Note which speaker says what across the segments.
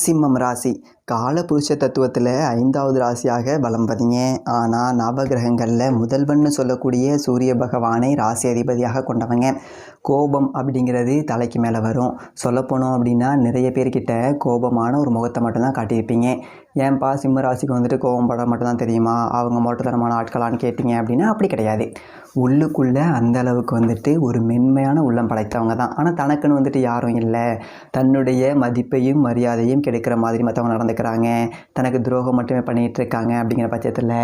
Speaker 1: சிம்மம் ராசி. காலபுருஷ தத்துவத்தில் ஐந்தாவது ராசியாக வலம் வரீங்க ஆனால் நவகிரகங்களில் முதல்வன்னு சொல்லக்கூடிய சூரிய பகவானை ராசி அதிபதியாக கொண்டவங்க. கோபம் அப்படிங்கிறது தலைக்கு மேலே வரும். சொல்லப்போனோம் அப்படின்னா நிறைய பேர்கிட்ட கோபமான ஒரு முகத்தை மட்டும்தான் காட்டியிருப்பீங்க. ஏன்பா சிம்ம ராசிக்கு வந்துட்டு கோவம் பட மட்டும்தான் தெரியுமா? அவங்க மோட்டத்தனமான ஆட்களான்னு கேட்டிங்க அப்படின்னா அப்படி கிடையாது. உள்ளுக்குள்ளே அந்த அளவுக்கு வந்துட்டு ஒரு மென்மையான உள்ளம் படைத்தவங்க தான். ஆனால் தனக்குன்னு வந்துட்டு யாரும் இல்லை. தன்னுடைய மதிப்பையும் மரியாதையும் கெடுக்கிற மாதிரி மற்றவங்க நடந்துக்கிறாங்க. தனக்கு துரோகம் மட்டுமே பண்ணிகிட்டு இருக்காங்க அப்படிங்கிற பட்சத்தில்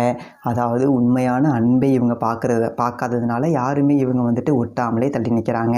Speaker 1: அதாவது உண்மையான அன்பை இவங்க பார்க்குறது பார்க்காததுனால யாருமே இவங்க வந்துட்டு ஒட்டாமலே தள்ளி நிற்கிறாங்க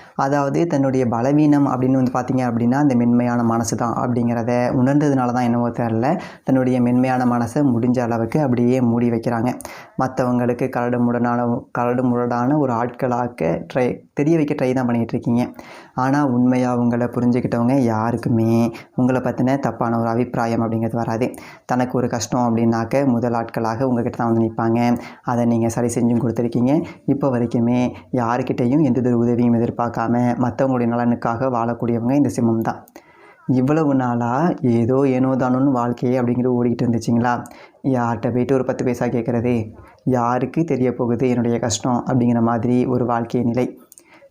Speaker 1: அதாவது தன்னுடைய பலவீனம் அப்படின்னு வந்து பார்த்தீங்க அப்படின்னா அந்த மென்மையான மனசு தான் அப்படிங்கிறத உணர்ந்ததுனால தான் என்னவோ தெரில தன்னுடைய மென்மையான மனசை முடிஞ்ச அளவுக்கு அப்படியே மூடி வைக்கிறாங்க. மற்றவங்களுக்கு கரடு முரடான கரடு முரடான ஒரு ஆட்களாக்க ட்ரை தெரிய வைக்க ட்ரை தான் பண்ணிகிட்டு இருக்கீங்க. ஆனால் உண்மையாக உங்களை புரிஞ்சுக்கிட்டவங்க யாருக்குமே உங்களை பற்றின தப்பான ஒரு அபிப்பிராயம் அப்படிங்கிறது வராது. தனக்கு ஒரு கஷ்டம் அப்படின்னாக்க முதல் ஆட்களாக உங்ககிட்ட தான் வந்து நிற்பாங்க அதை நீங்கள் சரி செஞ்சும் கொடுத்துருக்கீங்க. இப்போ வரைக்குமே யாருக்கிட்டேயும் எந்த ஒரு உதவியும் எதிர்பார்க்காம மற்றவங்களுடைய நலனுக்காக வாழக்கூடியவங்க இந்த சிம்மம் தான். இவ்வளவு நாளாக ஏதோ ஏனோ தானோன்னு வாழ்க்கையே அப்படிங்கிறது ஓடிக்கிட்டு இருந்துச்சுங்களா? யார்கிட்ட போயிட்டு ஒரு பத்து பைசா கேட்குறது? யாருக்கு தெரிய போகுது என்னுடைய கஷ்டம் அப்படிங்கிற மாதிரி ஒரு வாழ்க்கை நிலை.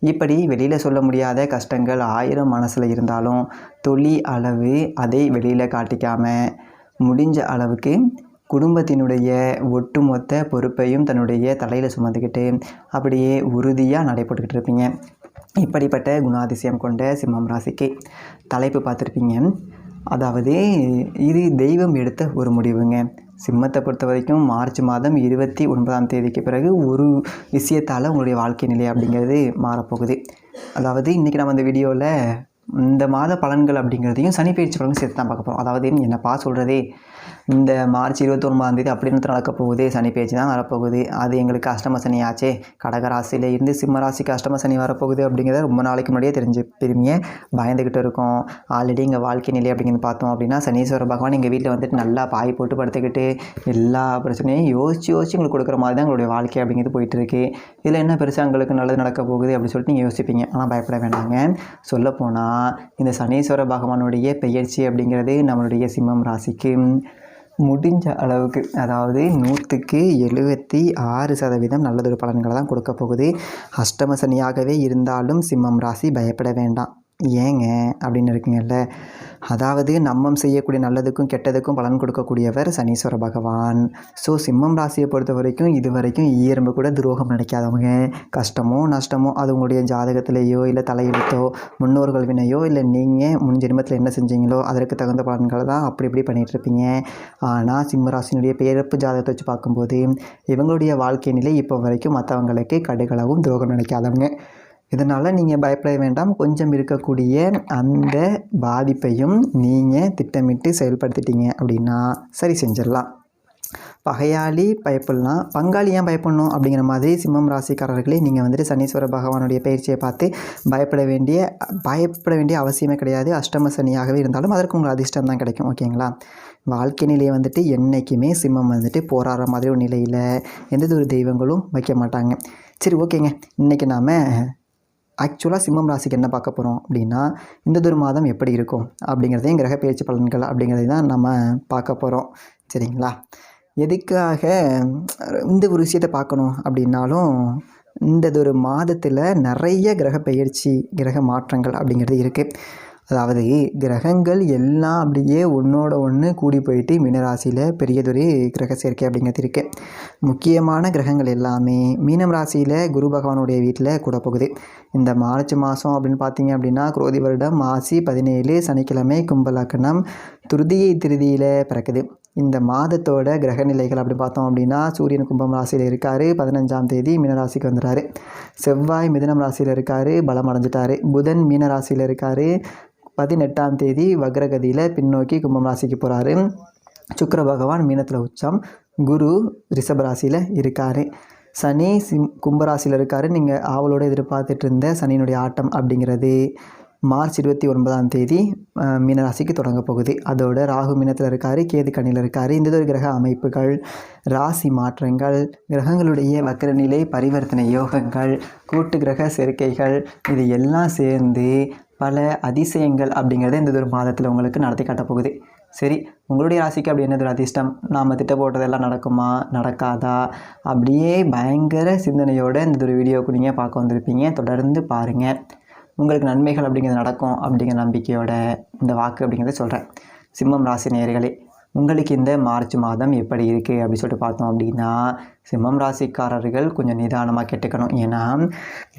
Speaker 1: இப்படி வெளியில் சொல்ல முடியாத கஷ்டங்கள் ஆயிரம் மனசில் இருந்தாலும் தொழில் அளவு அதை வெளியில் காட்டிக்காமல் முடிஞ்ச அளவுக்கு குடும்பத்தினுடைய ஒட்டுமொத்த பொறுப்பையும் தன்னுடைய தலையில் சுமந்துக்கிட்டு அப்படியே உறுதியாக நடைபெற்றுக்கிட்டு இருப்பீங்க. இப்படிப்பட்ட குணாதிசயம் கொண்ட சிம்மம் ராசிக்கு தலைப்பு பார்த்துருப்பீங்க. அதாவது இது தெய்வம் எடுத்த ஒரு முடிவுங்க. சிம்மத்தை பொறுத்த வரைக்கும் மார்ச் மாதம் இருபத்தி ஒன்பதாம் தேதிக்கு பிறகு ஒரு விஷயத்தால் உங்களுடைய வாழ்க்கை நிலை அப்படிங்கிறது மாறப்போகுது. அதாவது இன்றைக்கி நம்ம இந்த வீடியோவில் இந்த மாத பலன்கள் அப்படிங்கிறதையும் சனி பயிற்சி பலன்கள் சேர்த்து தான் பார்க்க போகிறோம் அதாவது என்னப்பா சொல்கிறதே இந்த மார்ச் இருபத்தொன்பதாம் தேதி அப்படின்னு நடக்க போகுது. சனி பேச்சு தான் வரப்போகுது. அது எங்களுக்கு அஷ்டம சனி ஆச்சே கடகராசியில் இருந்து சிம்ம ராசிக்கு அஷ்டம சனி வரப்போகுது அப்படிங்கிறத ரொம்ப நாளைக்கு முன்னாடியே தெரிஞ்சு பெருமையை பயந்துக்கிட்டு இருக்கோம். ஆல்ரெடி எங்கள் வாழ்க்கை நிலை அப்படிங்கிறது பார்த்தோம் அப்படின்னா சனீஸ்வர பகவான் எங்கள் வீட்டில் வந்துட்டு நல்லா பாய் போட்டு படுத்துக்கிட்டு எல்லா பிரச்சனையும் யோசிச்சு யோசிச்சு உங்களுக்கு கொடுக்குற மாதிரி தான் எங்களுடைய வாழ்க்கை அப்படிங்கிறது போயிட்டுருக்கு. இதில் என்ன பெருசாக எங்களுக்கு நல்லது நடக்க போகுது அப்படின்னு சொல்லிட்டு நீங்கள் யோசிப்பீங்க. ஆனால் பயப்பட வேண்டாங்க. சொல்லப்போனால் இந்த சனீஸ்வர பகவானுடைய பெயர்ச்சி அப்படிங்கிறது நம்மளுடைய சிம்மம் ராசிக்கு முடிஞ்ச அளவுக்கு அதாவது நூற்றுக்கு எழுபத்தி ஆறு சதவீதம் நல்லதொரு பலன்களை தான் கொடுக்க போகுது. அஷ்டம சனியாகவே இருந்தாலும் சிம்மம் ராசி பயப்பட வேண்டாம். ஏங்க அப்படின்னு இருக்குங்கல்ல அதாவது நம்மம் செய்யக்கூடிய நல்லதுக்கும் கெட்டதுக்கும் பலன் கொடுக்கக்கூடியவர் சனீஸ்வர பகவான். ஸோ சிம்மம் ராசியை பொறுத்த வரைக்கும் இது வரைக்கும் ஈரம்பு கூட துரோகம் நினைக்காதவங்க. கஷ்டமோ நஷ்டமோ அது உங்களுடைய ஜாதகத்திலேயோ இல்லை தலையெழுத்தோ முன்னோர்கள் வினையோ இல்லை நீங்கள் முன் ஜென்மத்தில் என்ன செஞ்சீங்களோ அதற்கு தகுந்த பலன்களை தான் அப்படி இப்படி பண்ணிகிட்ருப்பீங்க ஆனால் சிம்ம ராசினுடைய பேரப்பு ஜாதகத்தை வச்சு பார்க்கும்போது இவங்களுடைய வாழ்க்கை நிலை இப்போ வரைக்கும் மற்றவங்களுக்கு கடுகளவும் துரோகம் நினைக்காதவங்க. இதனால் நீங்கள் பயப்பட வேண்டாம். கொஞ்சம் இருக்கக்கூடிய அந்த பாதிப்பையும் நீங்கள் திட்டமிட்டு செயல்படுத்திட்டீங்க அப்படின்னா சரி செஞ்சிடலாம். பகையாளி பயப்படலாம். பங்காளி ஏன் பயப்படணும் அப்படிங்கிற மாதிரி சிம்மம் ராசிக்காரர்களே நீங்கள் வந்துட்டு சனீஸ்வர பகவானுடைய பயிற்சியை பார்த்து பயப்பட வேண்டிய பயப்பட வேண்டிய அவசியமே கிடையாது. அஷ்டம சனியாகவே இருந்தாலும் அதற்கு உங்களுக்கு அதிர்ஷ்டம் தான் கிடைக்கும். ஓகேங்களா? வாழ்க்கை நிலையை வந்துட்டு என்றைக்குமே சிம்மம் வந்துட்டு போராடுற மாதிரி ஒரு நிலையில் எந்த ஒரு தெய்வங்களும் வைக்க மாட்டாங்க. சரி ஓகேங்க. இன்றைக்கி நாம் ஆக்சுவலாக சிம்மம் ராசிக்கு என்ன பார்க்க போகிறோம் அப்படின்னா இந்த மாதம் எப்படி இருக்கும் அப்படிங்கிறதையும் கிரக பயிற்சி பலன்கள் அப்படிங்கிறதையும் தான் நம்ம பார்க்க போகிறோம் சரிங்களா? எதுக்காக இந்த ஒரு விஷயத்தை பார்க்கணும் அப்படின்னாலும் இந்த ஒரு மாதத்தில் நிறைய கிரக பெயர்ச்சி கிரக மாற்றங்கள் அப்படிங்கிறது இருக்குது அதாவது கிரகங்கள் எல்லாம் அப்படியே ஒன்றோட ஒன்று கூடி போயிட்டு மீனராசியில் பெரியதொரு கிரக சேர்க்கை அப்படிங்கிறது இருக்குது முக்கியமான கிரகங்கள் எல்லாமே மீனம் ராசியில் குரு பகவானுடைய வீட்டில் கூட போகுது. இந்த மார்ச் மாதம் அப்படின்னு பார்த்தீங்க அப்படின்னா குரோதி வருடம் மாசி பதினேழு சனிக்கிழமை கும்பலக்கணம் துருதியை திருதியில் பிறக்குது. இந்த மாதத்தோட கிரக நிலைகள் அப்படி பார்த்தோம் அப்படின்னா சூரியன் கும்பம் ராசியில் இருக்கார் பதினஞ்சாம் தேதி மீனராசிக்கு வந்துடுறாரு செவ்வாய் மிதனம் ராசியில் இருக்கார் பலம் அடைஞ்சிட்டாரு. புதன் மீன ராசியில் இருக்கார் பதினெட்டாம் தேதி வக்ரகதியில் பின்னோக்கி கும்பம் ராசிக்கு போகிறாரு சுக்கர பகவான் மீனத்தில் உச்சம். குரு ரிஷப ராசியில் இருக்கார். சனி சிம் கும்பராசியில் இருக்கார். நீங்கள் ஆவலோடு எதிர்பார்த்துட்டு இருந்த சனியினுடைய ஆட்டம் அப்படிங்கிறது மார்ச் இருபத்தி ஒன்பதாம் தேதி மீனராசிக்கு தொடங்க போகுது. அதோட ராகு மீனத்தில் இருக்கார் கேது கண்ணியில் இருக்கார். இந்த ஒரு கிரக அமைப்புகள் ராசி மாற்றங்கள் கிரகங்களுடைய வக்கரநிலை பரிவர்த்தனை யோகங்கள் கூட்டு கிரக சேர்க்கைகள் இது எல்லாம் சேர்ந்து பல அதிசயங்கள் அப்படிங்கிறத இந்த ஒரு மாதத்தில் உங்களுக்கு நடத்தி காட்டப்போகுது சரி உங்களுடைய ராசிக்கு அப்படி என்னது ஒரு அதிர்ஷ்டம்? நாம் திட்ட போட்டதெல்லாம் நடக்குமா? நடக்காதா? அப்படியே பயங்கர சிந்தனையோட இந்த ஒரு வீடியோவுக்கு நீங்கள் பார்க்க வந்திருப்பீங்க. தொடர்ந்து பாருங்கள் உங்களுக்கு நன்மைகள் அப்படிங்கிறது நடக்கும் அப்படிங்கிற நம்பிக்கையோட இந்த வாக்கு அப்படிங்கிறத சொல்கிறேன் சிம்மம் ராசி நேர்களே உங்களுக்கு இந்த மார்ச் மாதம் எப்படி இருக்குது அப்படின்னு சொல்லிட்டு பார்த்தோம் அப்படின்னா சிம்மம் ராசிக்காரர்கள் கொஞ்சம் நிதானமாக கேட்டுக்கணும். ஏன்னா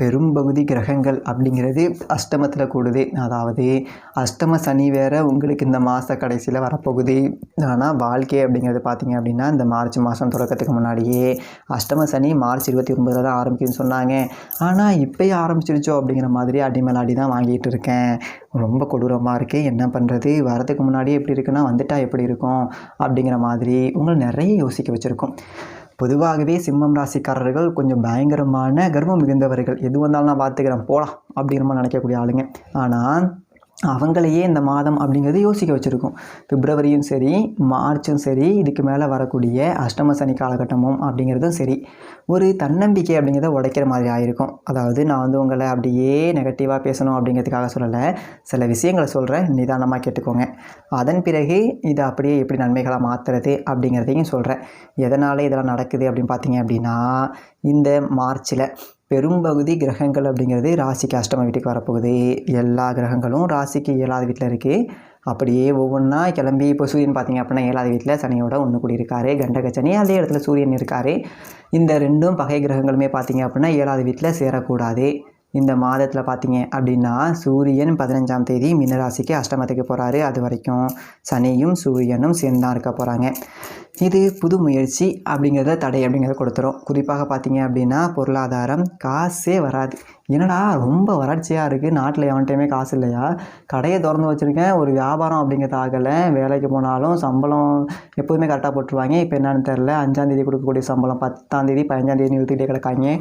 Speaker 1: பெரும்பகுதி கிரகங்கள் அப்படிங்கிறது அஷ்டமத்தில் கூடுது. அதாவது அஷ்டம சனி வேறு உங்களுக்கு இந்த மாத கடைசியில் வரப்போகுது. ஆனால் வாழ்க்கை அப்படிங்கிறது பார்த்தீங்க அப்படின்னா இந்த மார்ச் மாதம் தொடக்கத்துக்கு முன்னாடியே அஷ்டம சனி மார்ச் இருபத்தி ஒன்பதில் தான் ஆரம்பிக்குதுன்னு சொன்னாங்க. ஆனால் இப்போயே ஆரம்பிச்சிருச்சோ அப்படிங்கிற மாதிரி அடி தான் வாங்கிட்டு இருக்கேன். ரொம்ப கொடூரமாக இருக்குது என்ன பண்ணுறது வரதுக்கு முன்னாடியே எப்படி இருக்குன்னா வந்துட்டா எப்படி இருக்கும்? அப்படிங்கிற மாதிரி உங்களை நிறைய யோசிக்க வச்சுருக்கோம். பொதுவாகவே சிம்மம் ராசிக்காரர்கள் கொஞ்சம் பயங்கரமான கர்வம் மிகுந்தவர்கள். எது வந்தாலும் நான் பார்த்துக்கிறேன். போகலாம் அப்படிங்கிற மாதிரி நினைக்கக்கூடிய ஆளுங்க. ஆனால் அவங்களையே இந்த மாதம் அப்படிங்கிறது யோசிக்க வச்சுருக்கோம். பிப்ரவரியும் சரி மார்ச்சும் சரி இதுக்கு மேலே வரக்கூடிய அஷ்டம சனி காலகட்டமும் அப்படிங்கிறதும் சரி. ஒரு தன்னம்பிக்கை அப்படிங்கிறத உடைக்கிற மாதிரி ஆயிருக்கும். அதாவது நான் வந்து உங்களை அப்படியே நெகட்டிவாக பேசணும் அப்படிங்கிறதுக்காக சொல்லலை. சில விஷயங்களை சொல்கிறேன் நிதானமாக கேட்டுக்கோங்க. அதன் பிறகு இதை அப்படியே எப்படி நன்மைகளாக மாற்றுறது அப்படிங்கிறதையும் சொல்கிறேன் எதனால் இதெல்லாம் நடக்குது அப்படின்னு பார்த்தீங்க அப்படின்னா இந்த மார்ச்சில் பெரும்பகுதி கிரகங்கள் அப்படிங்கிறது ராசிக்கு அஷ்டம வீட்டுக்கு வரப்போகுது. எல்லா கிரகங்களும் ராசிக்கு ஏழாவது வீட்டில் இருக்குது அப்படியே ஒவ்வொன்றா கிளம்பி இப்போ சூரியன் பார்த்தீங்க அப்படின்னா ஏழாவது வீட்டில் சனியோட ஒன்று கூடி இருக்காரு கண்டக அதே இடத்துல சூரியன் இருக்கார். இந்த ரெண்டும் பகை கிரகங்களுமே பார்த்தீங்க அப்படின்னா ஏழாவது வீட்டில் சேரக்கூடாது. இந்த மாதத்தில் பார்த்தீங்க அப்படின்னா சூரியன் பதினஞ்சாம் தேதி மீனராசிக்கு அஷ்டமத்துக்கு போகிறாரு அது வரைக்கும் சனியும் சூரியனும் சேர்ந்து தான் இருக்க போகிறாங்க இது புது முயற்சி அப்படிங்கிறத தடை அப்படிங்கிறத கொடுத்துரும். குறிப்பாக பார்த்தீங்க அப்படின்னா பொருளாதாரம் காசே வராது. என்னடா ரொம்ப வறட்சியாக இருக்குது நாட்டில் எவன்ட்டையுமே காசு இல்லையா? கடையை திறந்து வச்சுருக்கேன். ஒரு வியாபாரம் அப்படிங்கிறது ஆகலை. வேலைக்கு போனாலும் சம்பளம் எப்போதுமே கரெக்டாக போட்டுருவாங்க. இப்போ என்னன்னு தெரில அஞ்சாந்தேதி கொடுக்கக்கூடிய சம்பளம் பத்தாந்தேதி பதினஞ்சாந்தேதி நிறுத்திட்டே கிடக்காங்க.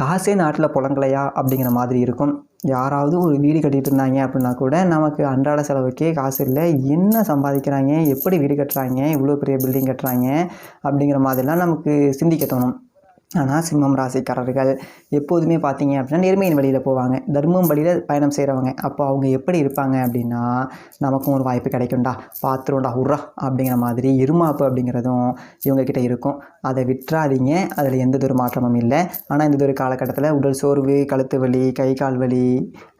Speaker 1: காசே நாட்டில் புலங்கலையா அப்படிங்கிற மாதிரி இருக்கும். யாராவது ஒரு வீடு கட்டிகிட்டு இருந்தாங்க அப்படின்னா கூட நமக்கு அன்றாட செலவுக்கே காசு இல்லை. என்ன சம்பாதிக்கிறாங்க? எப்படி வீடு கட்டுறாங்க? இவ்வளோ பெரிய பில்டிங் கட்டுறாங்க? அப்படிங்கிற மாதிரிலாம் நமக்கு சிந்திக்க தோணும். ஆனால் சிம்மம் ராசிக்காரர்கள் எப்போதுமே பார்த்தீங்க அப்படின்னா நேர்மையின் வழியில் போவாங்க. தர்மம் வழியில் பயணம் செய்கிறவங்க அப்போ அவங்க எப்படி இருப்பாங்க அப்படின்னா நமக்கும் ஒரு வாய்ப்பு கிடைக்கும்டா பார்த்துரும்டா உர்றா அப்படிங்கிற மாதிரி இருமாப்பு அப்படிங்கிறதும் இவங்கக்கிட்ட இருக்கும். அதை விட்டுறாதீங்க. அதில் எந்த ஒரு மாற்றமும் இல்லை. ஆனால் இந்த ஒரு காலகட்டத்தில் உடல் சோர்வு கழுத்து வலி கை கால் வலி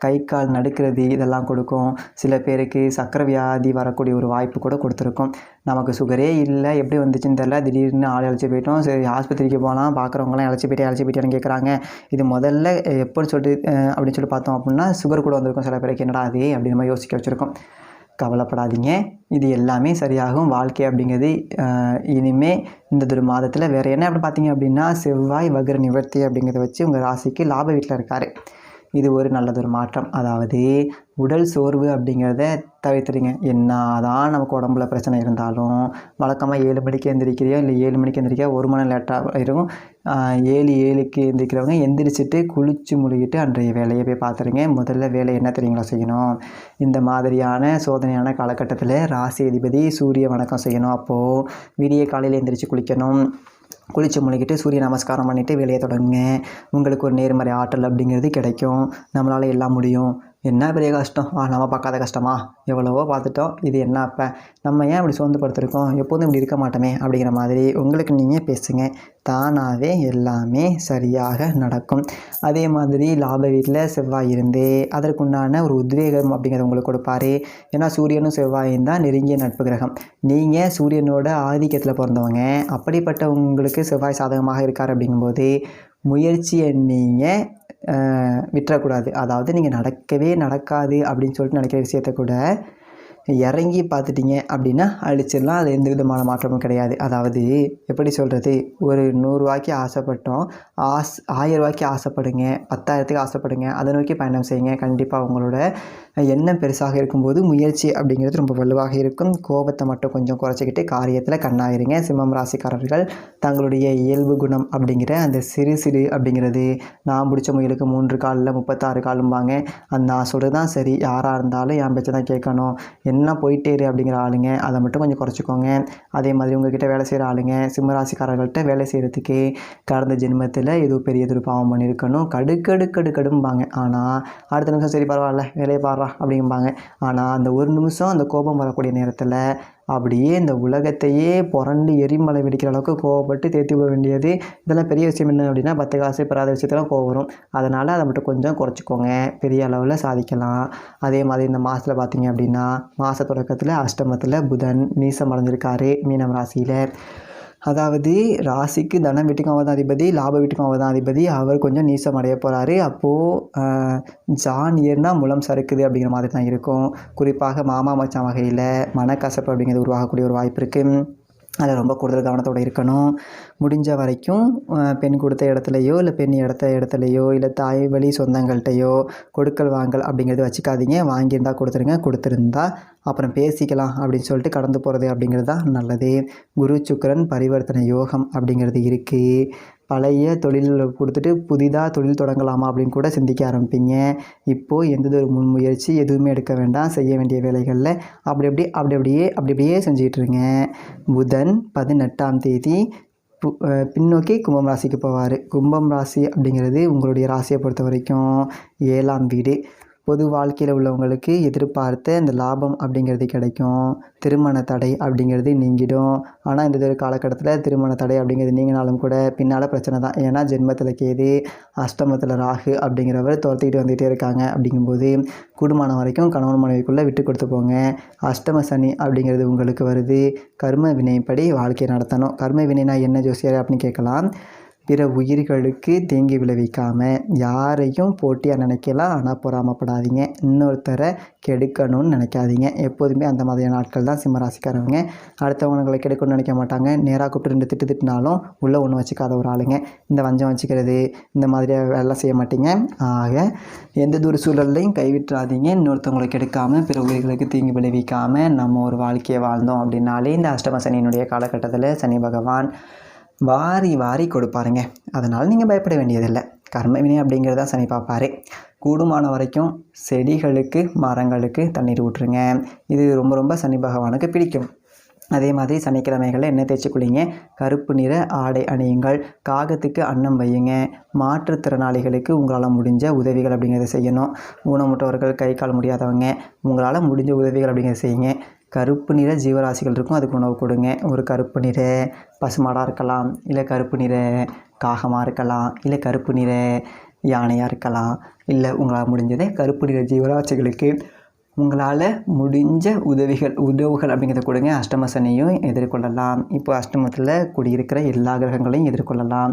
Speaker 1: கை கால் நடுக்கிறது இதெல்லாம் கொடுக்கும். சில பேருக்கு சக்கரை வியாதி வரக்கூடிய ஒரு வாய்ப்பு கூட கொடுத்துருக்கும். நமக்கு சுகரே இல்லை. எப்படி வந்துச்சுன்னு தெரில திடீர்னு ஆள் அழைச்சி போயிட்டோம். சரி ஆஸ்பத்திரிக்கு போகலாம். பார்க்குறவங்களாம் அழைச்சி போயிட்டு அழைச்சி போயிட்டு கேட்குறாங்க இது முதல்ல எப்போன்னு சொல்லிட்டு அப்படின்னு சொல்லி பார்த்தோம் அப்படின்னா சுகர் கூட வந்திருக்கும். சில பேருக்கு என்னடா அது அப்படின்னு நம்ம யோசிக்க வச்சுருக்கோம். கவலைப்படாதீங்க. இது எல்லாமே சரியாகும். வாழ்க்கை அப்படிங்கிறது இனிமேல் இனிமே இந்த ஒரு மாதத்தில் வேறு என்ன அப்படின்னு பார்த்தீங்க அப்படின்னா செவ்வாய் வகர நிவர்த்தி அப்படிங்கிறத வச்சு உங்கள் ராசிக்கு லாப வீட்டில் இருக்கார். இது ஒரு நல்லதொரு மாற்றம். அதாவது உடல் சோர்வு அப்படிங்கிறத தவிர்த்துடுங்க. என்ன தான் நமக்கு உடம்புல பிரச்சனை இருந்தாலும் வழக்கமாக ஏழு மணிக்கு எழுந்திரிக்கிறியோ இல்லை ஏழு மணிக்கு எந்திரிக்க ஒரு மணி லேட்டாக இருக்கும் ஏழு ஏழுக்கு எந்திரிக்கிறவங்க எந்திரிச்சிட்டு குளித்து முழுகிட்டு அன்றைய வேலையை போய் பார்த்துருங்க முதல்ல வேலை என்ன தெரியுங்களா செய்யணும்? இந்த மாதிரியான சோதனையான காலகட்டத்தில் ராசி அதிபதி சூரிய வணக்கம் செய்யணும். அப்போது விடிய காலையில் எந்திரிச்சு குளிக்கணும். குளிச்சு முழுகிட்டு சூரிய நமஸ்காரம் பண்ணிவிட்டு வேலையை தொடங்குங்க. உங்களுக்கு ஒரு நேர்மறை ஆற்றல் அப்படிங்கிறது கிடைக்கும். நம்மளால் எல்லாம் முடியும். என்ன பெரிய கஷ்டம்? ஆ நம்ம பார்க்காத கஷ்டமா? எவ்வளவோ பார்த்துட்டோம். இது என்ன அப்போ? நம்ம ஏன் இப்படி சோர்ந்து படுத்திருக்கோம்? எப்போதும் இப்படி இருக்க மாட்டோமே? அப்படிங்கிற மாதிரி உங்களுக்கு நீங்கள் பேசுங்க. தானாகவே எல்லாமே சரியாக நடக்கும். அதே மாதிரி லாப வீட்டில் செவ்வாய் இருந்து அதற்குண்டான ஒரு உத்வேகம் அப்படிங்கிறத உங்களுக்கு கொடுப்பாரு. ஏன்னா சூரியனும் செவ்வாயும் தான் நெருங்கிய நட்பு கிரகம். நீங்கள் சூரியனோட ஆதிக்கத்தில் பிறந்தவங்க. அப்படிப்பட்ட உங்களுக்கு செவ்வாய் சாதகமாக இருக்கார் அப்படிங்கும்போது முயற்சியை நீங்கள் விட்டுறக்கூடாது. அதாவது நீங்கள் நடக்கவே நடக்காது அப்படின்னு சொல்லிட்டு நினைக்கிற விஷயத்த கூட இறங்கி பார்த்துட்டீங்க அப்படின்னா அழிச்சிடலாம். அது எந்த விதமான மாற்றமும் கிடையாது. அதாவது எப்படி சொல்கிறது ஒரு நூறுரூவாய்க்கு ஆசைப்பட்டோம். ஆஸ் ஆயிரம் ரூபாய்க்கு ஆசைப்படுங்க. பத்தாயிரத்துக்கு ஆசைப்படுங்க. அதை நோக்கி பயணம் செய்யுங்க. கண்டிப்பாக உங்களோட எண்ணம் பெருசாக இருக்கும்போது முயற்சி அப்படிங்கிறது ரொம்ப வலுவாக இருக்கும். கோபத்தை மட்டும் கொஞ்சம் குறைச்சிக்கிட்டு காரியத்தில் கண்ணாயிருங்க சிம்மம் ராசிக்காரர்கள் தங்களுடைய இயல்பு குணம் அப்படிங்கிற அந்த சிறு சிறு அப்படிங்கிறது நான் பிடிச்ச முயலுக்கு மூன்று காலில் முப்பத்தாறு காலும்பாங்க. அந்த நான் சொல்கிறது தான் சரி. யாராக இருந்தாலும் என் பேச்சை தான் கேட்கணும். என்ன போயிட்டே இரு அப்படிங்கிற ஆளுங்க அதை மட்டும் கொஞ்சம் குறைச்சிக்கோங்க. அதே மாதிரி உங்ககிட்ட வேலை செய்கிற ஆளுங்க சிம்மராசிக்காரர்கள்ட்ட வேலை செய்கிறதுக்கே கடந்த ஜென்மத்தில் ஏதோ பெரிய எதிர் பாவம் பண்ணியிருக்கணும். கடுக்கடு கடுக்கடும்பாங்க ஆனால் அடுத்த நிமிஷம் சரி பரவாயில்ல வேலையை பாடுறா அப்படிம்பாங்க. ஆனால் அந்த ஒரு நிமிஷம் அந்த கோபம் வரக்கூடிய நேரத்தில் அப்படியே இந்த உலகத்தையே புரண்டு எரிமலை வெடிக்கிற அளவுக்கு கோவப்பட்டு தேர்த்தி போக வேண்டியது. இதெல்லாம் பெரிய விஷயம் என்ன அப்படின்னா பத்து காசு பெறாத விஷயத்தெல்லாம் கோவம் வரும். அதனால் அதை மட்டும் கொஞ்சம் குறைச்சிக்கோங்க. பெரிய அளவில் சாதிக்கலாம். அதே மாதிரி இந்த மாதத்தில் பார்த்தீங்க அப்படின்னா மாத தொடக்கத்தில் அஷ்டமத்தில் புதன் மீசம் அடைஞ்சிருக்காரு மீனம் ராசியில். அதாவது ராசிக்கு தனம் வீட்டுக்கும் அவர் தான் அதிபதி லாப வீட்டுக்கும் அவர் தான் அதிபதி அவர் கொஞ்சம் நீசம் அடைய போகிறாரு அப்போது ஜான் இயர்னால் முலம் சறுக்குது அப்படிங்கிற மாதிரி தான் இருக்கும். குறிப்பாக மாமா மச்சான் வகையில் மனக்கசப்பு அப்படிங்கிறது உருவாகக்கூடிய ஒரு வாய்ப்பு இருக்குது அதில் ரொம்ப கூடுதல் கவனத்தோடு இருக்கணும். முடிஞ்ச வரைக்கும் பெண் கொடுத்த இடத்துலையோ இல்லை பெண் இடத்த இடத்துலையோ இல்லை தாய் வழி சொந்தங்கள்கிட்டையோ கொடுக்கல் வாங்கல் அப்படிங்கிறது வச்சுக்காதீங்க. வாங்கியிருந்தால் கொடுத்துருங்க கொடுத்துருந்தா அப்புறம் பேசிக்கலாம் அப்படின்னு சொல்லிட்டு கடந்து போகிறது அப்படிங்கிறது தான் நல்லது. குரு சுக்கரன் பரிவர்த்தனை யோகம் அப்படிங்கிறது இருக்குது பழைய தொழில் கொடுத்துட்டு புதிதாக தொழில் தொடங்கலாமா அப்படின்னு கூட சிந்திக்க ஆரம்பிப்பீங்க. இப்போது எந்தது ஒரு முன்முயற்சி எதுவுமே எடுக்க வேண்டாம். செய்ய வேண்டிய வேலைகளில் அப்படி அப்படி அப்படி அப்படியே அப்படி அப்படியே செஞ்சிகிட்ருங்க புதன் பதினெட்டாம் தேதி பு- பின்னோக்கி கும்பம் ராசிக்கு போவார். கும்பம் ராசி அப்படிங்கிறது உங்களுடைய ராசியை பொறுத்த வரைக்கும் ஏழாம் வீடு. பொது வாழ்க்கையில் உள்ளவங்களுக்கு எதிர்பார்த்த இந்த லாபம் அப்படிங்கிறது கிடைக்கும். திருமண தடை அப்படிங்கிறது நீங்கிடும். ஆனால் இந்த ஒரு காலகட்டத்தில் திருமண தடை அப்படிங்கிறது நீங்கினாலும் கூட பின்னால் பிரச்சனை தான். ஏன்னா ஜென்மத்தில் கேது அஷ்டமத்தில் ராகு அப்படிங்கிறவர் துரத்திக்கிட்டு வந்துகிட்டே இருக்காங்க. அப்படிங்கும்போது கூடுமானம் வரைக்கும் கணவன் மனைவிக்குள்ளே விட்டு கொடுத்து போங்க. அஷ்டம சனி அப்படிங்கிறது உங்களுக்கு வருது. கர்ம வினைப்படி வாழ்க்கையை நடத்தணும். கர்ம வினைனா என்ன ஜோசியர் அப்படின்னு கேட்கலாம். பிற உயிர்களுக்கு தீங்கு விளைவிக்காமல் யாரையும் போட்டியாக நினைக்கலாம் ஆனால் பொறாமப்படாதீங்க. இன்னொருத்தரை கெடுக்கணும்னு நினைக்காதீங்க. எப்போதுமே அந்த மாதிரியான ஆட்கள் தான் சிம்மராசிக்காரவங்க. அடுத்தவங்களை கெடுக்கணும்னு நினைக்க மாட்டாங்க. நேராக கூப்பிட்டு ரெண்டு திட்டு திட்டினாலும் உள்ளே ஒன்று வச்சுக்காத ஒரு ஆளுங்க. இந்த வஞ்சம் வச்சுக்கிறது இந்த மாதிரி வேலை செய்ய மாட்டீங்க. ஆக எந்த தூர சூழல்லையும் கைவிட்டுறாதீங்க. இன்னொருத்தவங்களை கெடுக்காமல் பிற உயிர்களுக்கு தீங்கு விளைவிக்காமல் நம்ம ஒரு வாழ்க்கையை வாழ்ந்தோம் அப்படின்னாலே இந்த அஷ்டம சனியினுடைய காலகட்டத்தில் சனி பகவான் வாரி வாரி கொடுப்பாருங்க. அதனால் நீங்கள் பயப்பட வேண்டியதில்லை. கர்மவினை அப்படிங்கிறத சனி பார்ப்பாரு. கூடுமான வரைக்கும் செடிகளுக்கு மரங்களுக்கு தண்ணீர் ஊற்றுருங்க இது ரொம்ப ரொம்ப சனி பகவானுக்கு பிடிக்கும். அதே மாதிரி சனிக்கிழமைகளில் எண்ணெய் தேய்ச்சி குளிங்க. கருப்பு நிற ஆடை அணியுங்கள். காகத்துக்கு அன்னம் வையுங்க. மாற்றுத்திறனாளிகளுக்கு உங்களால் முடிஞ்ச உதவிகள் அப்படிங்கிறத செய்யணும். ஊனமுற்றவர்கள் கை கால் முடியாதவங்க உங்களால் முடிஞ்ச உதவிகள் அப்படிங்கிறத செய்யுங்க. கருப்பு நிற ஜீவராசிகள் இருக்கும் அதுக்கு உணவு கொடுங்க. ஒரு கருப்பு நிற பசுமாடாக இருக்கலாம் இல்லை கருப்பு நிற காகமாக இருக்கலாம் இல்லை கருப்பு நிற யானையாக இருக்கலாம் இல்லை உங்களால் முடிஞ்சதை கருப்பு நிற ஜீவராசிகளுக்கு உங்களால் முடிஞ்ச உதவிகள் உதவுகள் அப்படிங்கிறத கொடுங்க. அஷ்டம சனியும் எதிர்கொள்ளலாம். இப்போ அஷ்டமத்தில் குடியிருக்கிற எல்லா கிரகங்களையும் எதிர்கொள்ளலாம்.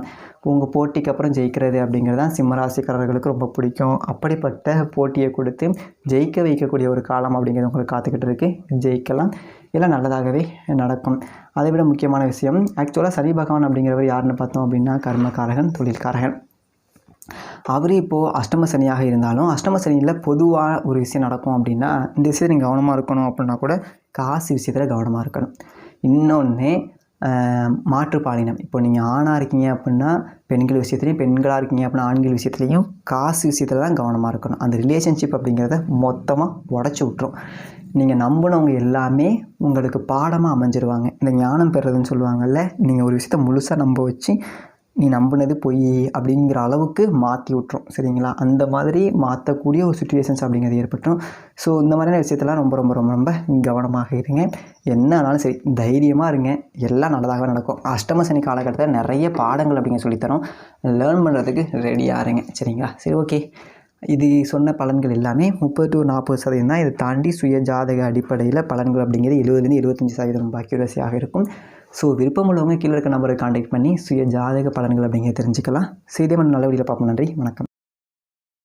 Speaker 1: உங்கள் போட்டிக்கு அப்புறம் ஜெயிக்கிறது அப்படிங்கிறது தான் சிம்மராசிக்காரர்களுக்கு ரொம்ப பிடிக்கும். அப்படிப்பட்ட போட்டியை கொடுத்து ஜெயிக்க வைக்கக்கூடிய ஒரு காலம் அப்படிங்கிறது உங்களுக்கு காத்துக்கிட்டு இருக்குது ஜெயிக்கலாம். எல்லாம் நல்லதாகவே நடக்கும். அதை விட முக்கியமான விஷயம் ஆக்சுவலாக சனி பகவான் அப்படிங்கிறவர் யாருன்னு பார்த்தோம் அப்படின்னா கர்மகாரகன் தொழில்காரகன். அவரே இப்போது அஷ்டம சனியாக இருந்தாலும் அஷ்டம சனியில் பொதுவாக ஒரு விஷயம் நடக்கும் அப்படின்னா இந்த விஷயத்தில் நீங்கள் கவனமாக இருக்கணும் அப்படின்னா கூட காசு விஷயத்தில் கவனமாக இருக்கணும். இன்னொன்று மாற்றுப்பாலினம் இப்போ நீங்கள் ஆணாக இருக்கீங்க அப்படின்னா பெண்கள் விஷயத்துலையும் பெண்களாக இருக்கீங்க அப்படின்னா ஆண்கள் விஷயத்துலையும் காசு விஷயத்தில் தான் கவனமாக இருக்கணும். அந்த ரிலேஷன்ஷிப் அப்படிங்கிறத மொத்தமாக உடச்சி விட்ரும் நீங்கள் நம்பினவங்க எல்லாமே உங்களுக்கு பாடமாக அமைஞ்சிருவாங்க. இந்த ஞானம் பெறுறதுன்னு சொல்லுவாங்கல்ல நீங்கள் ஒரு விஷயத்த முழுசாக நம்ப வச்சு நீ நம்பினது பொய் அப்படிங்கிற அளவுக்கு மாற்றி விட்ரும் சரிங்களா? அந்த மாதிரி மாற்றக்கூடிய ஒரு சுச்சுவேஷன்ஸ் அப்படிங்கிறது ஏற்பட்டுரும். ஸோ இந்த மாதிரியான விஷயத்தெல்லாம் ரொம்ப ரொம்ப ரொம்ப ரொம்ப கவனமாக இருங்க. என்ன ஆனாலும் சரி தைரியமாக இருங்க. எல்லாம் நல்லதாகவே நடக்கும். அஷ்டம சனி காலகட்டத்தில் நிறைய பாடங்கள் அப்படிங்க சொல்லித்தரோம். லேர்ன் பண்ணுறதுக்கு ரெடியாக இருங்க சரிங்களா? சரி ஓகே இது சொன்ன பலன்கள் எல்லாமே முப்பது டு நாற்பது சதவீதம் தான். இதை தாண்டி சுய ஜாதக அடிப்படையில் பலன்கள் அப்படிங்கிறது எழுபதுலேருந்து எழுபத்தஞ்சி சதவீதம் அக்யூரஸியாக இருக்கும். ஸோ விருப்பம் உள்ளவங்க கீழே இருக்க நம்பரை காண்டாக்ட் பண்ணி சுய ஜாதக பலன்கள் அப்படிங்கிறத தெரிஞ்சுக்கலாம். செய்தியை நல்ல வழியில் பார்ப்போம். நன்றி. வணக்கம்.